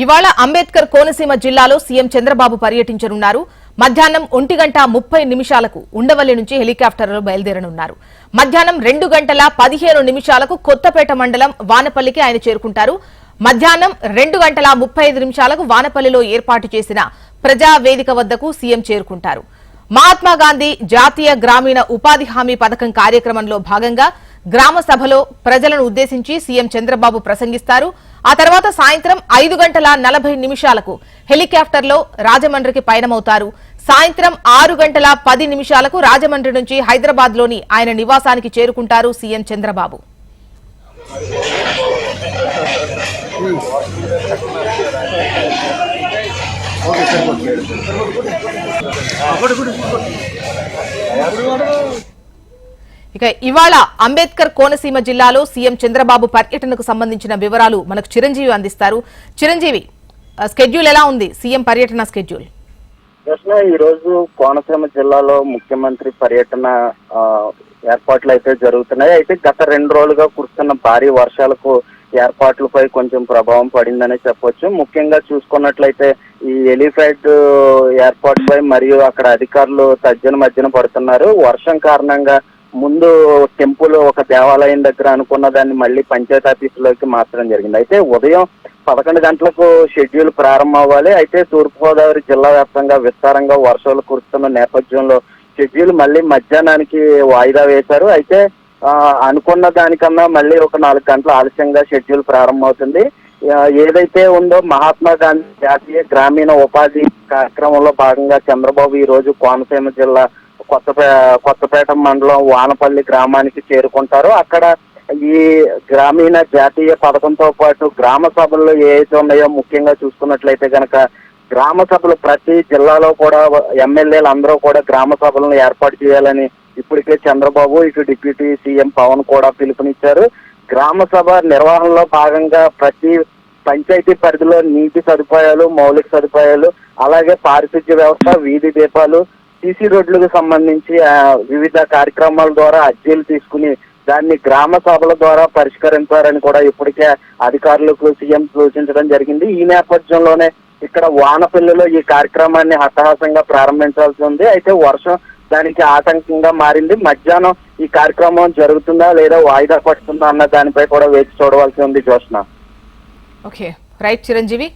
ఇవాళ అంబేద్కర్ కోనసీమ జిల్లాలో సీఎం చంద్రబాబు పర్యటించనున్నారు. మధ్యాహ్నం ఒంటి గంట ముప్పై నిమిషాలకు ఉండవల్లి నుంచి హెలికాప్టర్లో బయలుదేరనున్నారు. మధ్యాహ్నం రెండు గంటల పదిహేను నిమిషాలకు కొత్తపేట మండలం వానపల్లికి ఆయన చేరుకుంటారు. మధ్యాహ్నం రెండు గంటల ముప్పై ఐదు నిమిషాలకు వానపల్లిలో ఏర్పాటు చేసిన ప్రజా వేదిక వద్దకు సీఎం చేరుకుంటారు. మహాత్మా గాంధీ జాతీయ గ్రామీణ ఉపాధి హామీ పథకం కార్యక్రమంలో భాగంగా గ్రామ సభలో ప్రజలను ఉద్దేశించి సీఎం చంద్రబాబు ప్రసంగిస్తారు. ఆ తర్వాత సాయంత్రం ఐదు గంటల నలభై నిమిషాలకు హెలికాప్టర్లో రాజమండ్రికి పయనమవుతారు. సాయంత్రం ఆరు గంటల పది నిమిషాలకు రాజమండ్రి నుంచి హైదరాబాద్లోని ఆయన నివాసానికి చేరుకుంటారు సీఎం చంద్రబాబు. ఇక ఇవాళ అంబేద్కర్ కోనసీమ జిల్లాలో సీఎం చంద్రబాబు పర్యటనకు సంబంధించిన వివరాలు మనకు చిరంజీవి అందిస్తారు. చిరంజీవి ఆ, స్కెడ్యూల్ ఎలా ఉంది? సీఎం పర్యటన స్కెడ్యూల్ కృష్ణ ఈ రోజు కోనసీమ జిల్లాలో ముఖ్యమంత్రి పర్యటన ఏర్పాట్లు అయితే జరుగుతున్నాయి. అయితే గత రెండు రోజులుగా కురుస్తున్న భారీ వర్షాలకు ఏర్పాట్లపై కొంచెం ప్రభావం పడిందని చెప్పొచ్చు. ముఖ్యంగా చూసుకున్నట్లయితే ఈ ఎలిఫెడ్ ఏర్పాటుపై మరియు అక్కడ అధికారులు తజ్జన మధ్యన పడుతున్నారు. వర్షం కారణంగా ముందు టెంపుల్ ఒక దేవాలయం దగ్గర అనుకున్న దాన్ని మళ్ళీ పంచాయతీ ఆఫీసులోకి మార్చడం జరిగింది. అయితే ఉదయం పదకొండు గంటలకు షెడ్యూల్ ప్రారంభం అవ్వాలి. అయితే తూర్పుగోదావరి జిల్లా వ్యాప్తంగా విస్తారంగా వర్షాలు కురుస్తున్న నేపథ్యంలో షెడ్యూల్ మళ్ళీ మధ్యాహ్నానికి వాయిదా వేశారు. అయితే అనుకున్న దానికన్నా మళ్ళీ ఒక నాలుగు గంటలు ఆలస్యంగా షెడ్యూల్ ప్రారంభమవుతుంది. అవుతుంది ఏదైతే ఉందో మహాత్మా గాంధీ జాతీయ గ్రామీణ ఉపాధి కార్యక్రమంలో భాగంగా చంద్రబాబు ఈ రోజు కోనసీమ జిల్లా కొత్తపే కొత్తపేట మండలం వానపల్లి గ్రామానికి చేరుకుంటారు. అక్కడ ఈ గ్రామీణ జాతీయ పథకంతో పాటు గ్రామ సభల్లో ఏవైతే ఉన్నాయో ముఖ్యంగా చూసుకున్నట్లయితే కనుక గ్రామ సభలు ప్రతి జిల్లాలో కూడా ఎమ్మెల్యేలు అందరూ కూడా గ్రామ సభలను ఏర్పాటు చేయాలని ఇప్పటికే చంద్రబాబు ఇటు డిప్యూటీ సీఎం పవన్ కూడా పిలుపునిచ్చారు. గ్రామ సభ నిర్వహణలో భాగంగా ప్రతి పంచాయతీ పరిధిలో నీటి సదుపాయాలు మౌలిక సదుపాయాలు అలాగే పారిశుద్ధ్య వ్యవస్థ వీధి దీపాలు సీసీ రోడ్లకు సంబంధించి వివిధ కార్యక్రమాల ద్వారా అర్జీలు తీసుకుని దాన్ని గ్రామ సభల ద్వారా పరిష్కరించారని కూడా ఇప్పటికే అధికారులకు సీఎం సూచించడం జరిగింది. ఈ నేపథ్యంలోనే ఇక్కడ వానపల్లిలో ఈ కార్యక్రమాన్ని హట్టహాసంగా ప్రారంభించాల్సి ఉంది. అయితే వర్షం దానికి ఆటంకంగా మారింది. మధ్యాహ్నం ఈ కార్యక్రమం జరుగుతుందా లేదా వాయిదా పడుతుందా అన్న దానిపై కూడా వేచి చూడవలసి ఉంది జోష్న ఓకే. రైట్ చిరంజీవి.